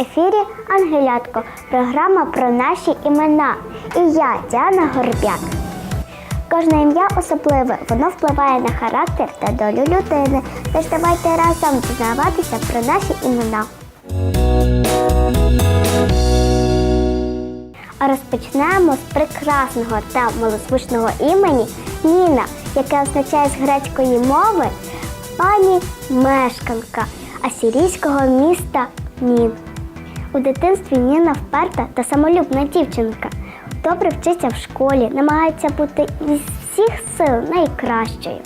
ефірі Ангелятко, програма про наші імена. І я, Діана Горбяк. Кожне ім'я особливе, воно впливає на характер та долю людини. Тож давайте разом дізнаватися про наші імена. А розпочнемо з прекрасного та малозвучного імені Ніна, яке означає з грецької мови пані мешканка асірійського міста Нін. У дитинстві Ніна вперта та самолюбна дівчинка. Добре вчиться в школі, намагається бути із всіх сил найкращою.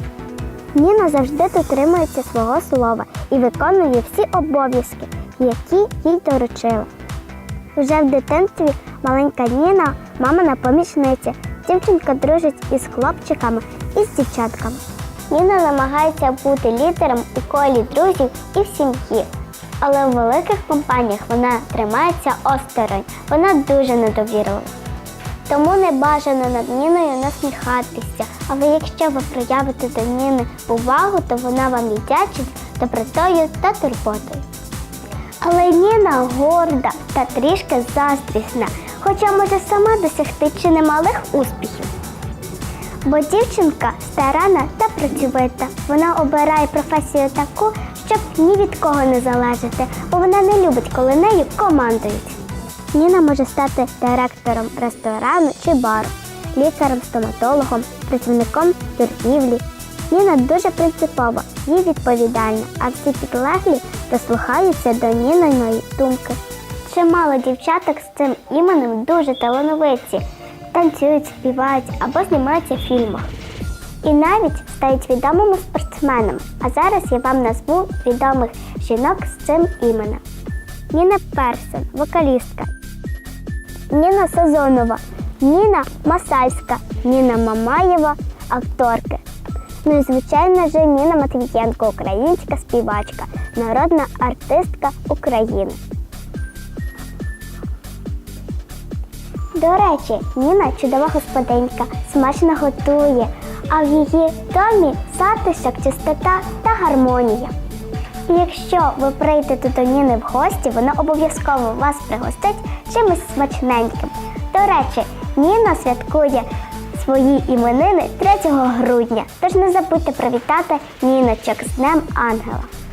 Ніна завжди дотримується свого слова і виконує всі обов'язки, які їй доручили. Вже в дитинстві маленька Ніна, мамина помічниця. Дівчинка дружить із хлопчиками і з дівчатками. Ніна намагається бути лідером у колі друзів і в сім'ї. Але в великих компаніях вона тримається осторонь. Вона дуже недовірлива. Тому не бажано над Ніною насміхатися. Але якщо ви проявите до Ніни увагу, то вона вам віддячить добротою та турботою. Але Ніна горда та трішки заздрісна, хоча може сама досягти чи немалих успіхів. Бо дівчинка старана та працьовита. Вона обирає професію таку, щоб ні від кого не залежати, бо вона не любить, коли нею командують. Ніна може стати директором ресторану чи бару, лікарем, стоматологом, працівником торгівлі. Ніна дуже принципова і відповідальна, а всі підлеглі дослухаються до Ніниної думки. Чимало дівчаток з цим іменем дуже талановиті, танцюють, співають або знімаються в фільмах. І навіть стають відомими спортсменами. А зараз я вам назву відомих жінок з цим іменем. Ніна Персен, вокалістка. Ніна Сазонова, Ніна Масальська, Ніна Мамаєва, акторки. Ну і звичайно ж Ніна Матвієнко, українська співачка, народна артистка України. До речі, Ніна чудова господинька, смачно готує, а в її домі затишок, чистота та гармонія. Якщо ви прийдете до Ніни в гості, вона обов'язково вас пригостить чимось смачненьким. До речі, Ніна святкує свої іменини 3 грудня, тож не забудьте привітати Ніночок з Днем Ангела.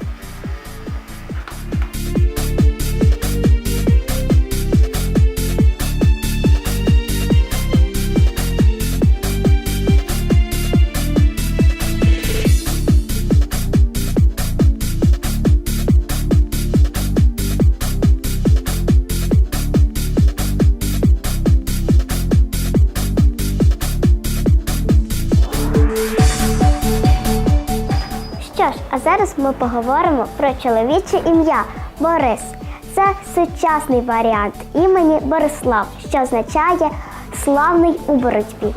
А зараз ми поговоримо про чоловіче ім'я Борис. Це сучасний варіант імені Борислав, що означає славний у боротьбі.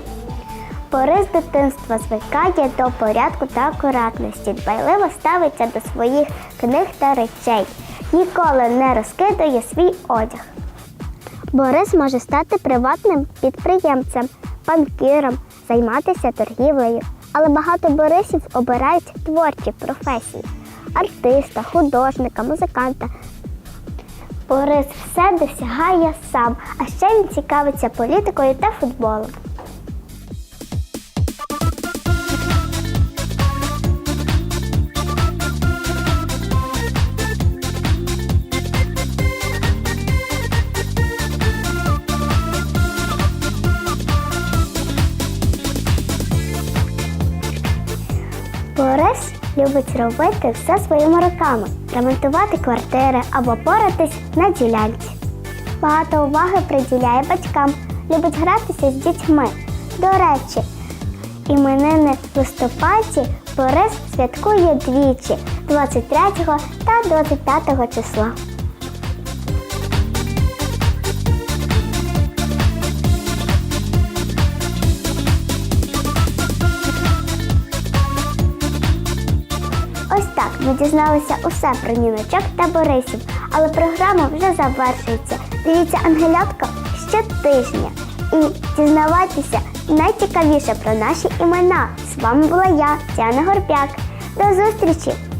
Борис дитинства звикає до порядку та акуратності, дбайливо ставиться до своїх книг та речей, ніколи не розкидає свій одяг. Борис може стати приватним підприємцем, банкіром, займатися торгівлею. Але багато Борисів обирають творчі професії артиста, художника, музиканта. Борис все досягає сам, а ще він цікавиться політикою та футболом. Борис любить робити все своїми руками, ремонтувати квартири або поратись на ділянці. Багато уваги приділяє батькам, любить гратися з дітьми. До речі, іменини в листопаді Борис святкує двічі 23 та 25 числа. Ми дізналися усе про ніночок та Борисів, але програма вже завершується. Дивіться Ангелятка щотижня і дізнавайтеся найцікавіше про наші імена. З вами була я, Тіана Горбяк. До зустрічі!